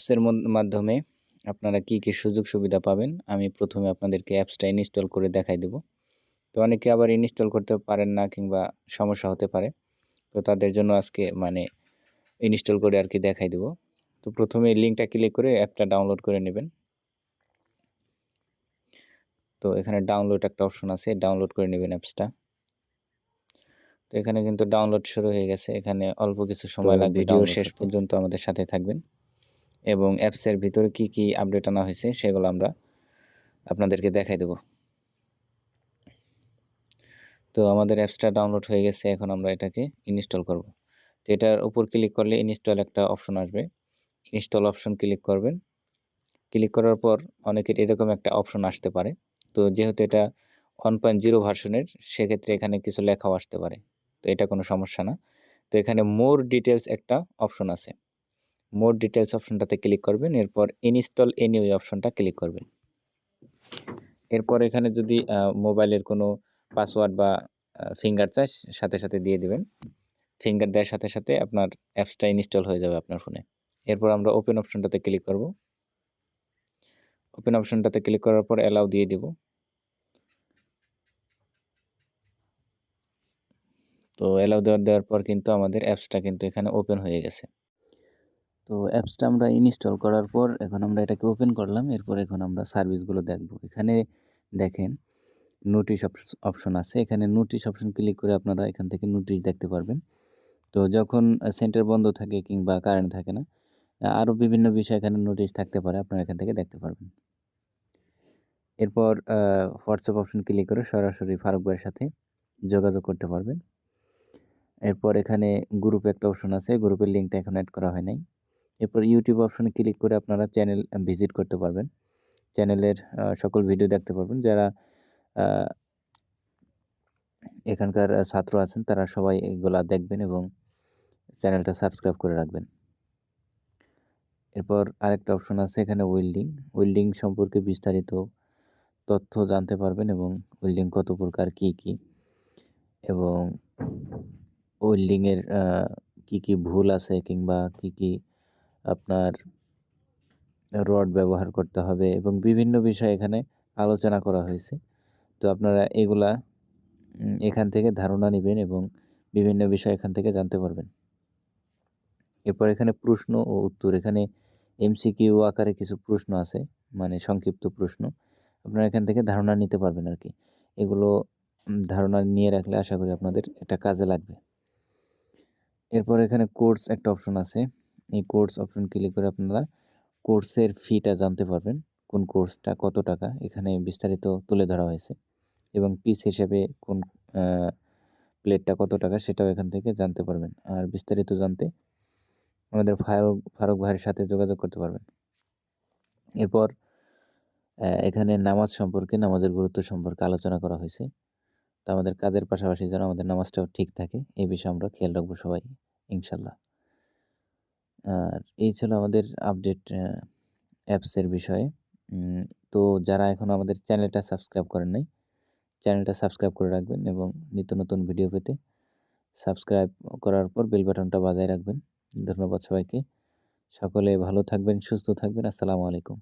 অ্যাপসের মাধ্যমে আপনারা কি কি সুযোগ সুবিধা পাবেন আমি প্রথমে আপনাদেরকে অ্যাপসটা ইনস্টল করে দেখাই দেব। তো অনেকে আবার ইনস্টল করতে পারেন না কিংবা সমস্যা হতে পারে। তো তাদের জন্য আজকে মানে ইনস্টল করে আর কি দেখাই দেব। তো প্রথমে লিঙ্কটা ক্লিক করে অ্যাপটা ডাউনলোড করে নেবেন। তো এখানে ডাউনলোড একটা অপশন আছে ডাউনলোড করে নেবেন অ্যাপসটা তো এখানে কিন্তু ডাউনলোড শুরু হয়ে গেছে এখানে অল্প কিছু সময় লাগবে ভিডিও শেষ পর্যন্ত আমাদের সাথে থাকবেন। এবং অ্যাপসের ভিতরে কি কি আপডেট আনা হয়েছে সেগুলো আমরা আপনাদেরকে দেখাই দেব। তো আমাদের অ্যাপসটা ডাউনলোড হয়ে গেছে, এখন আমরা এটাকে ইনস্টল করব। তো এটার উপর ক্লিক করলে ইনস্টল একটা অপশন আসবে। ইনস্টল অপশন ক্লিক করবেন। ক্লিক করার পর অনেকের এরকম একটা অপশন আসতে পারে। তো যেহেতু এটা ওয়ান পয়েন্ট জিরো ভার্সনের, সেক্ষেত্রে এখানে কিছু লেখাও আসতে পারে। তো এটা কোনো সমস্যা না। তো এখানে মোর ডিটেলস একটা অপশন আছে। মোর ডিটেলস অপশনটাতে ক্লিক করবেন, এরপর ইনস্টল এনি ওই অপশনটা ক্লিক করবেন। এরপর এখানে যদি মোবাইলের কোনো পাসওয়ার্ড বা ফিঙ্গার চাই, সাথে সাথে দিয়ে দিবেন। ফিঙ্গার দেওয়ার সাথে সাথে আপনার অ্যাপসটা ইনস্টল হয়ে যাবে আপনার ফোনে এরপর আমরা ওপেন অপশনটাতে ক্লিক করব। ওপেন অপশনটাতে ক্লিক করার পর অ্যালাউ দিয়ে দেব। তো অ্যালাউ দেওয়ার দেওয়ার পর কিন্তু আমাদের অ্যাপসটা কিন্তু এখানে ওপেন হয়ে গেছে। তো অ্যাপসটা আমরা ইনস্টল করার পর এখন আমরা এটাকে ওপেন করলাম, এরপর এখন আমরা সার্ভিসগুলো দেখব। এখানে দেখেন নোটিশ অপশন আছে। এখানে নোটিশ অপশন ক্লিক করে আপনারা এখান থেকে নোটিশ দেখতে পারবেন। তো যখন সেন্টার বন্ধ থাকে কিংবা কারেন্ট থাকে না, আরও বিভিন্ন বিষয় এখানে নোটিশ থাকতে পারে, আপনারা এখান থেকে দেখতে পারবেন। এরপর হোয়াটসঅ্যাপ অপশন ক্লিক করে সরাসরি ফারুক ভাইয়ের সাথে যোগাযোগ করতে পারবেন। এরপর এখানে গ্রুপ একটা অপশন আছে গ্রুপের লিঙ্কটা এখন অ্যাড করা হয় নাই। এরপর ইউটিউব অপশনে ক্লিক করে আপনারা চ্যানেল ভিজিট করতে পারবেন। চ্যানেলের সকল ভিডিও দেখতে পারবেন। যারা এখানকার ছাত্র আছেন, তারা সবাই এগুলা দেখবেন এবং চ্যানেলটা সাবস্ক্রাইব করে রাখবেন। এরপর আরেকটা অপশন আছে এখানে ওয়েল্ডিং ওয়েল্ডিং সম্পর্কে বিস্তারিত তথ্য জানতে পারবেন এবং ওয়েল্ডিং কত প্রকার, কি কি? এবং ওয়েল্ডিংয়ের কি কি ভুল আছে কিংবা কি কি আপনার রড ব্যবহার করতে হবে এবং বিভিন্ন বিষয় এখানে আলোচনা করা হয়েছে। তো আপনারা এগুলা এখান থেকে ধারণা নেবেন এবং বিভিন্ন বিষয় এখান থেকে জানতে পারবেন। এরপর এখানে প্রশ্ন ও উত্তর। এখানে এমসিকিউ আকারে কিছু প্রশ্ন আছে মানে সংক্ষিপ্ত প্রশ্ন। আপনারা এখান থেকে ধারণা নিতে পারবেন আর কি। এগুলো ধারণা নিয়ে রাখলে আশা করি আপনাদের এটা কাজে লাগবে। এরপর এখানে কোর্স একটা অপশন আছে। এই কোর্স অপশন ক্লিক করে আপনারা কোর্সের ফিটা জানতে পারবেন, কোন কোর্সটা কত টাকা, এখানে বিস্তারিত তুলে ধরা হয়েছে এবং পিস হিসেবে কোন প্লেটটা কত টাকা সেটাও এখান থেকে জানতে পারবেন। আর বিস্তারিত জানতে আমাদের ফারুক ফারুক ভাইয়ের সাথে যোগাযোগ করতে পারবেন। এরপর এখানে নামাজ সম্পর্কে, নামাজের গুরুত্ব সম্পর্কে আলোচনা করা হয়েছে। তো আমাদের কাজের পাশাপাশি যেন আমাদের নামাজটাও ঠিক থাকে এই বিষয়ে আমরা খেয়াল রাখব সবাই, ইনশাল্লাহ। আর এই ছিল আমাদের আপডেট অ্যাপসের বিষয়ে। তো যারা এখন আমাদের চ্যানেলটা সাবস্ক্রাইব করেন নাই চ্যানেলটা সাবস্ক্রাইব করে রাখবেন এবং নিত্য নতুন ভিডিও পেতে সাবস্ক্রাইব করার পর বেল বাটনটা বাজায় রাখবেন। ধন্যবাদ সবাইকে। সকলে ভালো থাকবেন, সুস্থ থাকবেন। আসসালামু আলাইকুম।